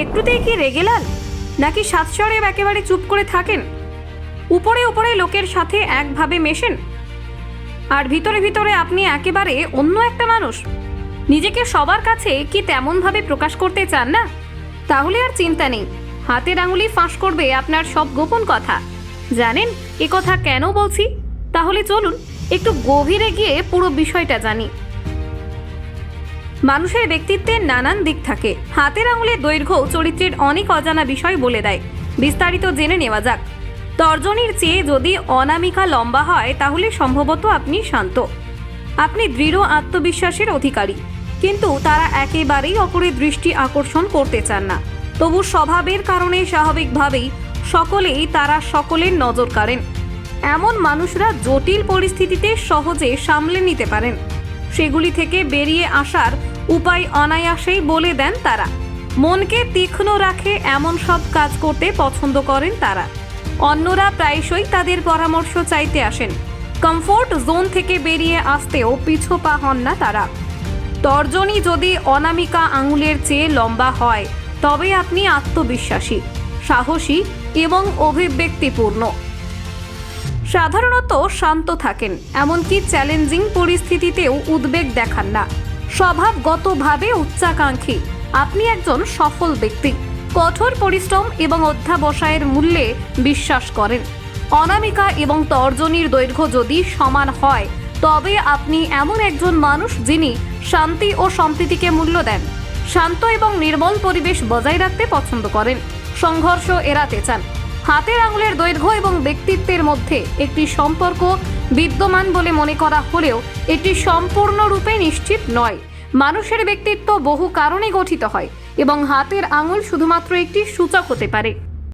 একটুতেই কি রেগে লাল নাকি সাতস্বরে একেবারে চুপ করে থাকেন? উপরে উপরে লোকের সাথে একভাবে মেশেন? আর ভিতরে ভিতরে আপনি একেবারে অন্য একটা মানুষ। নিজেকে সবার কাছে কি তেমনভাবে প্রকাশ করতে চান না? তাহলে আর চিন্তা নেই। হাতের আঙুলি ফাঁস করবে আপনার সব গোপন কথা। জানেন, এ কথা কেন বলছি? তাহলে চলুন, একটু গভীরে গিয়ে পুরো বিষয়টা জানি। মানুষের ব্যক্তিত্বের নানান দিক থাকে। হাতের আঙুলের দৈর্ঘ্য চরিত্রের অনেক অজানা বিষয় বলে দেয়। বিস্তারিত জেনে নেওয়া যাক। তর্জনীর চেয়ে যদি অনামিকা লম্বা হয়, তাহলে সম্ভবত আপনি শান্ত। আপনি দৃঢ় আত্মবিশ্বাসের অধিকারী। কিন্তু তারা একেবারেই অপরের দৃষ্টি আকর্ষণ করতে চান না। তবু স্বভাবের কারণে স্বাভাবিকভাবেই সকলেই তারা সকলের নজর কাড়েন। এমন মানুষরা জটিল পরিস্থিতিতে সহজে সামলে নিতে পারেন। সেগুলি থেকে বেরিয়ে আসার উপায় অনায়াসেই বলে দেন তারা। মনকে তীক্ষ্ণ রাখে এমন সব কাজ করতে পছন্দ করেন তারা। অন্যরা প্রায়শই তাদের পরামর্শ চাইতে আসেন। কমফোর্ট জোন থেকে বেরিয়ে আসতেও পিছু পা হন না তারা। তর্জনী যদি অনামিকা আঙুলের চেয়ে লম্বা হয়, তবে আপনি আত্মবিশ্বাসী, সাহসী এবং অভিব্যক্তিপূর্ণ। সাধারণত শান্ত থাকেন, এমনকি চ্যালেঞ্জিং পরিস্থিতিতেও উদ্বেগ দেখান না। স্বভাবগতভাবে উচ্চাকাঙ্ক্ষী। আপনি একজন সফল ব্যক্তি। কঠোর পরিশ্রম এবং অধ্যাবসায়ের মূল্যে বিশ্বাস করেন। অনামিকা এবং তর্জনীর দৈর্ঘ্য যদি সমান হয়, তবে আপনি এমন একজন মানুষ যিনি শান্তি ও সম্প্রীতিকে মূল্য দেন। শান্ত এবং নির্মল পরিবেশ বজায় রাখতে পছন্দ করেন। সংঘর্ষ এড়াতে চান। হাতের আঙুলের দৈর্ঘ্য এবং ব্যক্তিত্বের মধ্যে একটি সম্পর্ক বিদ্যমান বলে মনে করা হলেও এটি সম্পূর্ণরূপে নিশ্চিত নয়। মানুষের ব্যক্তিত্ব বহু কারণে গঠিত হয় এবং হাতের আঙুল শুধুমাত্র একটি সূচক হতে পারে।